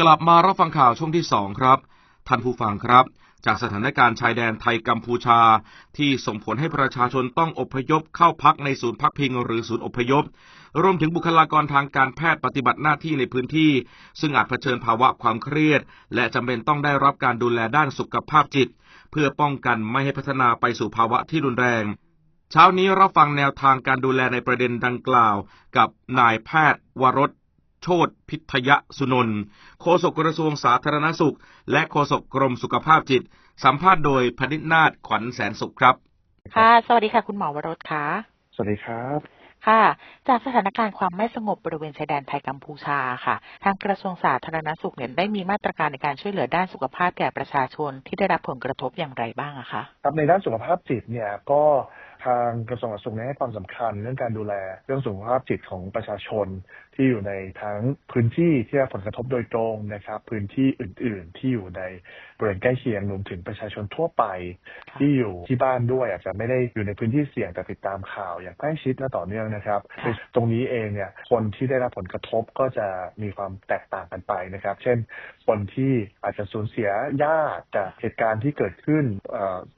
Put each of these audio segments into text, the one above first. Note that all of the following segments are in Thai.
กลับมารับฟังข่าวช่วงที่สองครับ ท่านผู้ฟังครับ จากสถานการณ์ชายแดนไทยกัมพูชา ที่ส่งผลให้ประชาชนต้องอพยพเข้าพักในศูนย์พักพิงหรือศูนย์อพยพ รวมถึงบุคลากรทางการแพทย์ปฏิบัติหน้าที่ในพื้นที่ ซึ่งอาจเผชิญภาวะความเครียด และจำเป็นต้องได้รับการดูแลด้านสุขภาพจิต เพื่อป้องกันไม่ให้พัฒนาไปสู่ภาวะที่รุนแรงเช้านี้รับฟังแนวทางการดูแลในประเด็นดังกล่าว กับนายแพทย์วรส โชตพิทยสุนนท์โฆษกกระทรวงสาธารณสุข และโฆษกกรมสุขภาพจิต สัมภาษณ์โดยพนิษนาถขวัญแสนสุขครับ ค่ะ สวัสดีค่ะ คุณหมอวรสค่ะ สวัสดีครับค่ะ จากสถานการณ์ความไม่สงบบริเวณชายแดนไทยกัมพูชาค่ะ ทางกระทรวงสาธารณสุขเนี่ยได้มีมาตรการในการช่วยเหลือด้านสุขภาพแก่ประชาชนที่ได้รับผลกระทบอย่างไรบ้างอะคะครับในด้านสุขภาพจิตเนี่ยก็ ทางกระทรวงสาธารณสุขให้ความสำคัญเรื่องการดูแลเรื่องสุขภาพจิตของประชาชน ที่อยู่ในทั้งพื้นที่ที่ได้ผลกระทบโดยตรงนะครับ พื้นที่อื่น ๆ ที่อยู่ในบริเวณใกล้เคียงรวมถึงประชาชนทั่วไป ที่อยู่ที่บ้านด้วย อาจจะไม่ได้อยู่ในพื้นที่เสี่ยงแต่ติดตามข่าวอย่างใกล้ชิดและต่อเนื่องนะครับตรงนี้เองเนี่ยคนที่ได้รับผลกระทบก็จะมีความแตกต่างกันไปนะครับ เช่น คนที่อาจจะสูญเสียญาติจากเหตุการณ์ที่เกิดขึ้น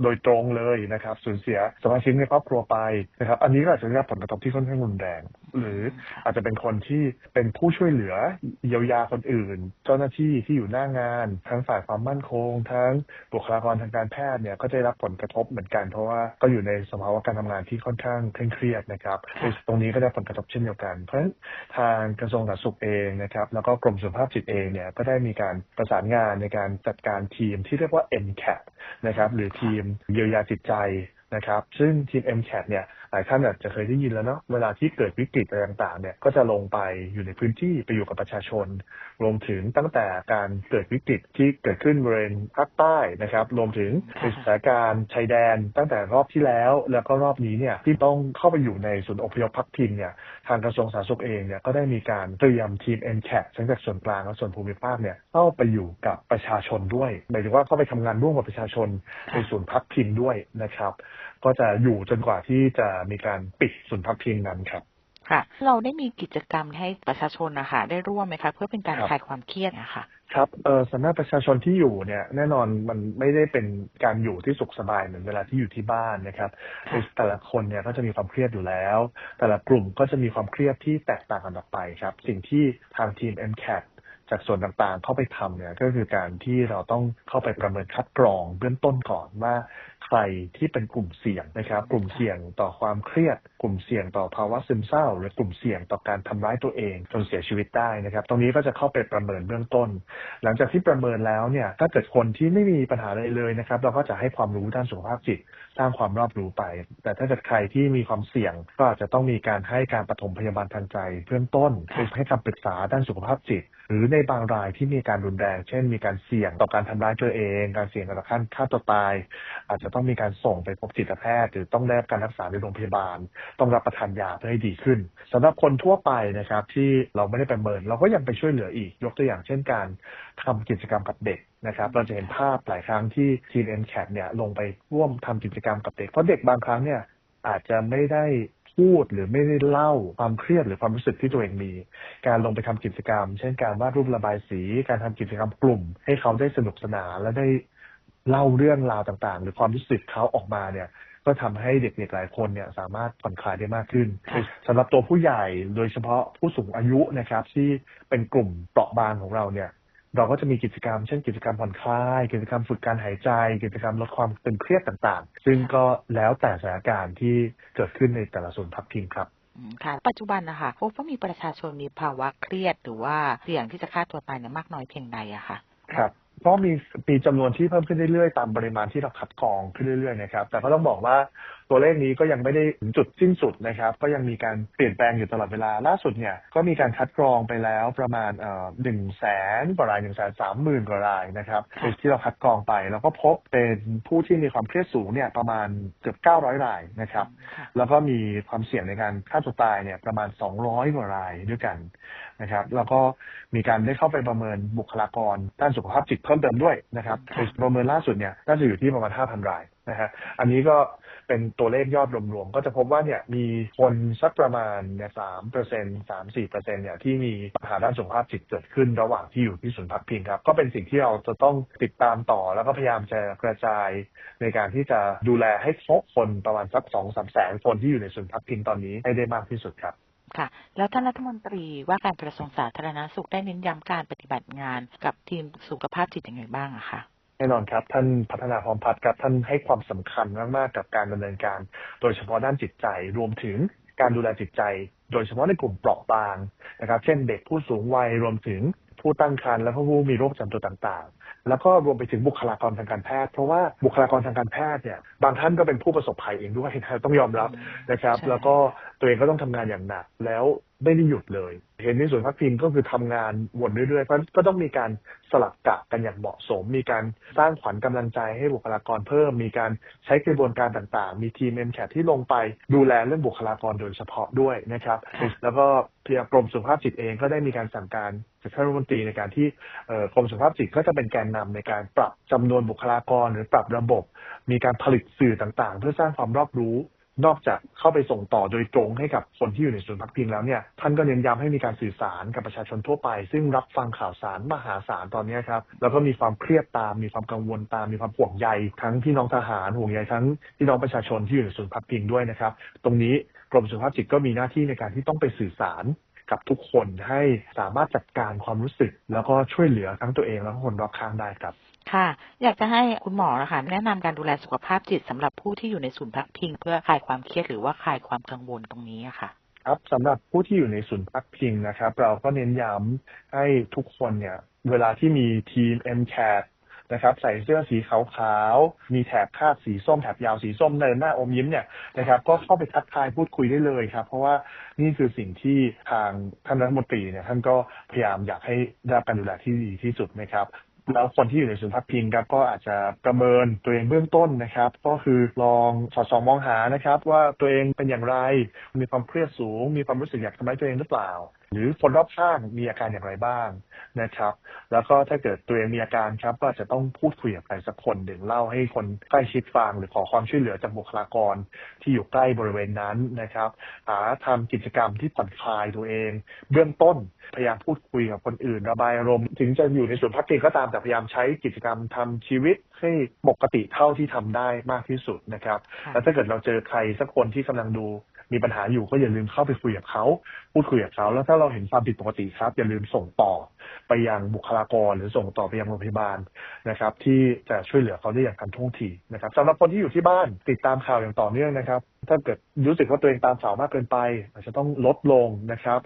โดยตรงเลยนะครับสูญเสียสมาชิกในครอบครัวไปนะครับ อันนี้ก็อาจจะได้รับผลกระทบที่ค่อนข้างรุนแรง หรืออาจจะเป็นคนที่เป็นผู้ช่วยเหลือเยียวยาคนอื่น เจ้าหน้าที่ที่อยู่หน้างาน ทั้งฝ่ายความมั่นคง ทั้งบุคลากรทางการแพทย์เนี่ยก็จะได้รับผลกระทบเหมือนกันเพราะว่าก็อยู่ในสภาวะการทำงานที่ค่อนข้างเคร่งเครียดนะครับ ตรงนี้ก็ได้ผลกระทบเช่นเดียวกัน เพราะฉะนั้นทางกระทรวงสาธารณสุขเองนะครับ แล้วก็กรมสุขภาพจิตเองเนี่ยก็ได้มีการประสานงานในการจัดการทีมที่เรียกว่า MCAT นะครับหรือทีมเยียวยาจิตใจ นะครับ ซึ่งทีม MCAT เนี่ย หลายท่านอาจจะเคยได้ยินแล้วเนาะเวลาที่เกิดวิกฤตอะไรต่างๆเนี่ยก็จะลงไปอยู่ในพื้นที่ไปอยู่กับประชาชน รวมถึงตั้งแต่การเกิดวิกฤตที่เกิดขึ้นบริเวณภาคใต้นะครับ รวมถึงสถานการณ์ชายแดน ตั้งแต่รอบที่แล้ว แล้วก็รอบนี้เนี่ยที่ต้องเข้าไปอยู่ในศูนย์อพยพพักพิงเนี่ยทางกระทรวงสาธารณสุขเองเนี่ยก็ได้มีการเตรียมทีม n c a t ทั้งจากส่วนกลางและส่วนภูมิภาคเนี่ยเข้าไปอยู่กับประชาชนด้วยหมายถึงว่าเข้าไปทำงานร่วมกับประชาชนในศูนย์พักพิงด้วยนะครับ ก็จะอยู่จนกว่าที่จะมีการปิดศูนย์พักพิงนั้นครับค่ะ เราได้มีกิจกรรมให้ประชาชนนะคะได้ร่วมไหมคะ เพื่อเป็นการครับคลายความเครียดนะคะครับเออสำหรับประชาชนที่อยู่เนี่ยแน่นอนมันไม่ได้เป็นการอยู่ที่สุขสบายเหมือนเวลาที่อยู่ที่บ้านนะครับค่ะแต่ละคนเนี่ยก็จะมีความเครียดอยู่แล้ว แต่ละกลุ่มก็จะมีความเครียดที่แตกต่างกันออกไปครับ สิ่งที่ทางทีม MCAT จากส่วนต่างๆ เข้าไปทำเนี่ยก็คือการที่เราต้องเข้าไปประเมินคัดกรองเบื้องต้นก่อนว่าใครที่เป็นกลุ่มเสี่ยงนะครับ กลุ่มเสี่ยงต่อความเครียด กลุ่มเสี่ยงต่อภาวะซึมเศร้า หรือกลุ่มเสี่ยงต่อการทำร้ายตัวเองจนเสียชีวิตได้นะครับ ตรงนี้ก็จะเข้าไปประเมินเบื้องต้น หลังจากที่ประเมินแล้วเนี่ยถ้าเกิดคนที่ไม่มีปัญหาอะไรเลยนะครับ เราก็จะให้ความรู้ด้านสุขภาพจิตสร้างความรอบรู้ไป แต่ถ้าเกิดใครที่มีความเสี่ยงก็อาจจะต้องมีการให้การปฐมพยาบาลทางใจเบื้องต้นให้คำปรึกษาด้านสุขภาพจิต รือในบางรายที่มีการรุนแรง เช่น มีการเสี่ยงต่อการทำร้ายตัวเอง การเสี่ยงต่อขั้นฆ่าตัวตาย อาจจะต้องมีการส่งไปพบจิตแพทย์ หรือต้องได้รับการรักษาในโรงพยาบาล ต้องรับประทานยาเพื่อให้ดีขึ้นสำหรับคนทั่วไปนะครับที่เราไม่ได้ประเมิน เราก็ยังไปช่วยเหลืออีก ยกตัวอย่างเช่นการทำกิจกรรมกับเด็กนะครับเราจะเห็นภาพหลายครั้งที่ทีม n c a t เนี่ยลงไปร่วมทำกิจกรรมกับเด็ก เพราะเด็กบางครั้งเนี่ยอาจจะไม่ได้ พูดหรือไม่ได้เล่าความเครียดหรือความรู้สึกที่ตัวเองมี การลงไปทำกิจกรรม เช่นการวาดรูประบายสี การทำกิจกรรมกลุ่ม ให้เขาได้สนุกสนานและได้เล่าเรื่องราวต่างๆ หรือความรู้สึกเขาออกมาเนี่ย ก็ทำให้เด็กๆหลายคนเนี่ยสามารถผ่อนคลายได้มากขึ้นค่ะสำหรับตัวผู้ใหญ่โดยเฉพาะผู้สูงอายุนะครับ ที่เป็นกลุ่มเปราะบางของเราเนี่ย เราก็จะมีกิจกรรม เช่นกิจกรรมผ่อนคลาย กิจกรรมฝึกการหายใจ กิจกรรมลดความตึงเครียดต่างๆ ซึ่งก็แล้วแต่สถานการณ์ที่เกิดขึ้นในแต่ละส่วนย์พักพิงครับอืมค่ะปัจจุบันนะคะพบว่ามีประชาชนมีภาวะเครียดหรือว่าเสี่ยงที่จะฆ่าตัวตายเนี่ยมากน้อยเพียงใดอะค่ะครับ ก็มีปีจำนวนที่เพิ่มขึ้นเรื่อยๆ ตามปริมาณที่เราคัดกรองขึ้นเรื่อยๆนะครับ แต่ก็ต้องบอกว่าตัวเลขนี้ก็ยังไม่ได้ถึงจุดสิ้นสุดนะครับ ก็ยังมีการเปลี่ยนแปลงอยู่ตลอดเวลา ล่าสุดเนี่ยก็มีการคัดกรองไปแล้วประมาณเอ่อหนึ่งแสนกว่ารายหนึ่งแสนสามหมื่นกว่ารายนะครับค่ะที่เราคัดกรองไปแล้วก็พบเป็นผู้ที่มีความเครียดสูงเนี่ยประมาณเกือบเก้าร้อยรายนะครับค่ะแล้วก็มีความเสี่ยงในการฆ่าตัวตายเนี่ยประมาณ200กว่ารายด้วยกัน นะครับแล้วก็มีการได้เข้าไปประเมินบุคลากรด้านสุขภาพจิตเพิ่มเติมด้วยนะครับค่ะประเมินล่าสุดเนี่ยน่าจะอยู่ที่ประมาณ 5,000 รายนะฮะอันนี้ก็เป็นเป็นตัวเลขยอดรวมๆ ก็จะพบว่าเนี่ยมีคนสักประมาณเนี่ยสามเปอร์เซ็นสามสี่เปอร์เซ็นเนี่ยที่มีปัญหาด้านสุขภาพจิตเกิดขึ้นระหว่างที่อยู่ที่ศูนย์พักพิงครับ ก็เป็นสิ่งที่เราจะต้องติดตามต่อแล้วก็พยายามจะกระจาย ในการที่จะดูแลให้ครบคนประมาณสักสองสามแสนคนที่อยู่ในศูนย์พักพิงตอนนี้ให้ได้มากที่สุดครับ ค่ะ แล้วท่านรัฐมนตรีว่าการกระทรวงสาธารณสุขได้เน้นย้ำการปฏิบัติงานกับทีมสุขภาพจิตอยังไงบ้างอะคะแน่นอนครับท่านพัฒนาพร้อมพัฒน์ครับท่านให้ความสำคัญมากๆกับการดำเนินการ โดยเฉพาะด้านจิตใจรวมถึงการดูแลจิตใจ โดยเฉพาะในกลุ่มเปราะบางนะครับ เช่นเด็กผู้สูงวัยรวมถึงผู้ตั้งครรภ์และผู้มีโรคประจำตัวต่างๆ แล้วก็รวมไปถึงบุคลากรทางการแพทย์ เพราะว่าบุคลากรทางการแพทย์เนี่ยบางท่านก็เป็นผู้ประสบภัยเองด้วยนะต้องยอมรับนะครับใช่แล้วก็ตัวเองก็ต้องทำงานอย่างหนักแล้วไม่ได้หยุดเลย เห็นในส่วนย์พักพิงก็คือทำงานวนเรื่อยๆเพราะก็ต้องมีการสลับกะกันอย่างเหมาะสม มีการสร้างขวัญกำลังใจให้บุคลากรเพิ่ม มีการใช้กระบวนการต่างๆ มีทีมเอ็มแคที่ลงไปดูแลเรื่องบุคลากรโดยเฉพาะด้วยนะครับค่ะแล้วก็เพียงกรมสุขภาพจิตเองก็ได้มีการสั่งการจากท่านรัฐมนตรีในการที่เอ่อกรมสุขภาพจิตก็จะเป็นแกนนำในการปรับจำนวนบุคลากรหรือปรับระบบ มีการผลิตสื่อต่างๆ เพื่อสร้างความรอบรู้นอกจากเข้าไปส่งต่อโดยตรงให้กับคนที่อยู่ในศูนย์พักพิงแล้วเนี่ยท่านก็เน้นย้ำให้มีการสื่อสารกับประชาชนทั่วไป ซึ่งรับฟังข่าวสารมหาศาลตอนนี้ครับแล้วก็มีความเครียดตาม มีความกังวลตามมีความห่วงใยทั้งพี่น้องทหารห่วงใยทั้งพี่น้องประชาชนที่อยู่ในศูนย์พักพิงด้วยนะครับ ตรงนี้กรมสุขภาพจิตก็มีหน้าที่ในการที่ต้องไปสื่อสาร กับทุกคนให้สามารถจัดการความรู้สึก แล้วก็ช่วยเหลือทั้งตัวเองแล้วก็คนรอบข้างได้ครับค่ะ อยากจะให้คุณหมอนะคะแนะนำการดูแลสุขภาพจิตสำหรับผู้ที่อยู่ในศูนย์พักพิง เพื่อคลายความเครียดหรือว่าคลายความกังวลตรงนี้อะค่ะครับสำหรับผู้ที่อยู่ในศูนย์พักพิงนะครับ เราก็เน้นย้ำให้ทุกคนเนี่ย เวลาที่มีทีม m c a t นะครับใส่เสื้อสีขาวๆมีแถบคาดสีส้มแถบยาวสีส้มเดินหน้าอมยิ้มเนี่ยนะครับก็เข้าไปทักทายพูดคุยได้เลยครับ เพราะว่านี่คือสิ่งที่ทางท่านรัฐมนตรีเนี่ยท่านก็พยายามอยากให้ได้รับการดูแลที่ดีที่สุดนะครับแล้วคนที่อยู่ในศูนย์พักพิงครับก็อาจจะประเมินตัวเองเบื้องต้นนะครับ ก็คือลองสอดส่องมองหานะครับ ว่าตัวเองเป็นอย่างไร มีความเครียดสูง มีความรู้สึกอยากทำร้ายตัวเองหรือเปล่า หรือคนรอบข้างมีอาการอย่างไรบ้างนะครับ แล้วก็ถ้าเกิดตัวเองมีอาการครับก็อาจจะต้องพูดคุยกับใครสักคนหนึ่งเล่าให้คนใกล้ชิดฟัง หรือขอความช่วยเหลือจากบุคลากรที่อยู่ใกล้บริเวณนั้นนะครับ หาทำกิจกรรมที่ผ่อนคลายตัวเอง เบื้องต้นพยายามพูดคุยกับคนอื่น ระบายอารมณ์ถึงจะอยู่ในส่วนย์พักพิงก็ตามแต่พยายามใช้กิจกรรมทำชีวิตให้ปกติเท่าที่ทำได้มากที่สุดนะครับค่ะแล้วถ้าเกิดเราเจอใครสักคนที่กำลังดู มีปัญหาอยู่ก็อย่าลืมเข้าไปคุยกับเขาพูดคุยกับเขาแล้วถ้าเราเห็นความผิดปกติครับ อย่าลืมส่งต่อไปยังบุคลากรหรือส่งต่อไปยังโรงพยาบาลนะครับ ที่จะช่วยเหลือเขาได้อย่างทันท่วงทีนะครับสำหรับคนที่อยู่ที่บ้านติดตามข่าวอย่างต่อเนื่องนะครับ ถ้าเกิดรู้สึกว่าตัวเองตามข่าวมากเกินไป อาจจะต้องลดลงนะครับ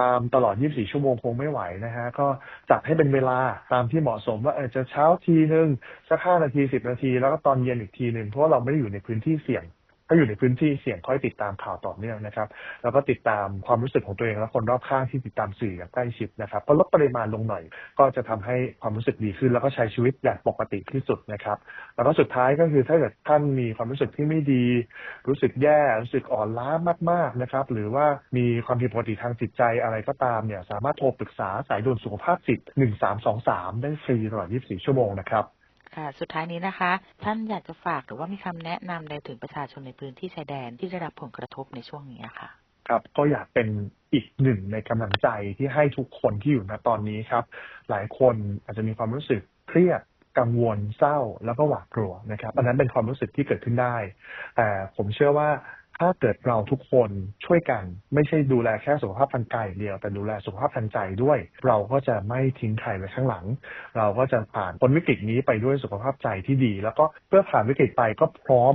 ตามตลอด 24 ชั่วโมงคงไม่ไหวนะฮะก็จัดให้เป็นเวลาตามที่เหมาะสมว่าออจะเช้าทีหนึ่งสักห้านาทีสิบนาที แล้วก็ตอนเย็นอีกทีหนึ่งเพราะเราไม่ได้อยู่ในพื้นที่เสี่ยง ถ้าอยู่ในพื้นที่เสี่ยงค่อยติดตามข่าวต่อเนื่องนะครับ แล้วก็ติดตามความรู้สึกของตัวเองและคนรอบข้างที่ติดตามสื่ออย่างใกล้ชิดนะครับก็ลดปริมาณลงหน่อย ก็จะทำให้ความรู้สึกดีขึ้น แล้วก็ใช้ชีวิตอย่างปกติที่สุดนะครับ แล้วก็สุดท้ายก็คือถ้าเกิดท่านมีความรู้สึกที่ไม่ดี รู้สึกแย่รู้สึกอ่อนล้ามากๆนะครับ หรือว่ามีความผิดปกติทางจิตใจอะไรก็ตามเนี่ยสามารถโทรปรึกษาสายด่วนสุขภาพจิต1323 ได้ฟรีตลอด 24 ชั่วโมงนะครับ ค่ะ สุดท้ายนี้นะคะ ท่านอยากจะฝากหรือว่ามีคำแนะนำใดถึงประชาชนในพื้นที่ชายแดนที่ได้รับผลกระทบในช่วงนี้ค่ะ ครับก็อยากเป็นอีกหนึ่งในกำลังใจที่ให้ทุกคนที่อยู่ณตอนนี้ครับ หลายคนอาจจะมีความรู้สึกเครียดกังวลเศร้าแล้วก็หวาดกลัวนะครับ อันนั้นเป็นความรู้สึกที่เกิดขึ้นได้แต่ผมเชื่อว่า ถ้าเกิดเราทุกคนช่วยกัน ไม่ใช่ดูแลแค่สุขภาพทางกายเดียว แต่ดูแลสุขภาพทางใจด้วย เราก็จะไม่ทิ้งใครไว้ข้างหลัง เราก็จะผ่านพ้นวิกฤตนี้ไปด้วยสุขภาพใจที่ดี แล้วก็เพื่อผ่านวิกฤตไปก็พร้อม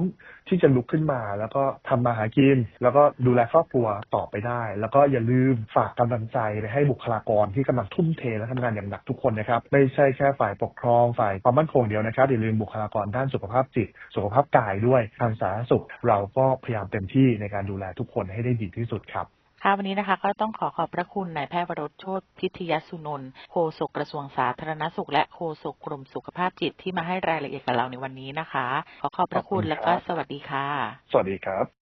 ที่จะลุกขึ้นมา แล้วก็ทำมาหากิน แล้วก็ดูแลครอบครัวต่อไปได้ แล้วก็อย่าลืมฝากกำลังใจไปให้บุคลากรที่กำลังทุ่มเทและทำงานอย่างหนักทุกคนนะครับ ไม่ใช่แค่ฝ่ายปกครองฝ่ายความมั่นคงเดียวนะครับอย่าลืมบุคลากรด้านสุขภาพจิต สุขภาพกายด้วยทางสาธารณสุข เราก็พยายามเต็มที่ในการดูแลทุกคนให้ได้ดีที่สุดครับค่ะวันนี้นะคะก็ต้องขอขอบพระคุณนายแพทย์วรสโชติพิทยสุนนท์โฆษกกระทรวงสาธารณสุข และโฆษกกรมสุขภาพจิตที่มาให้รายละเอียดกับเราในวันนี้นะคะ ขอขอบพระคุณขอบคุณครับและก็สวัสดีค่ะ สวัสดีครับ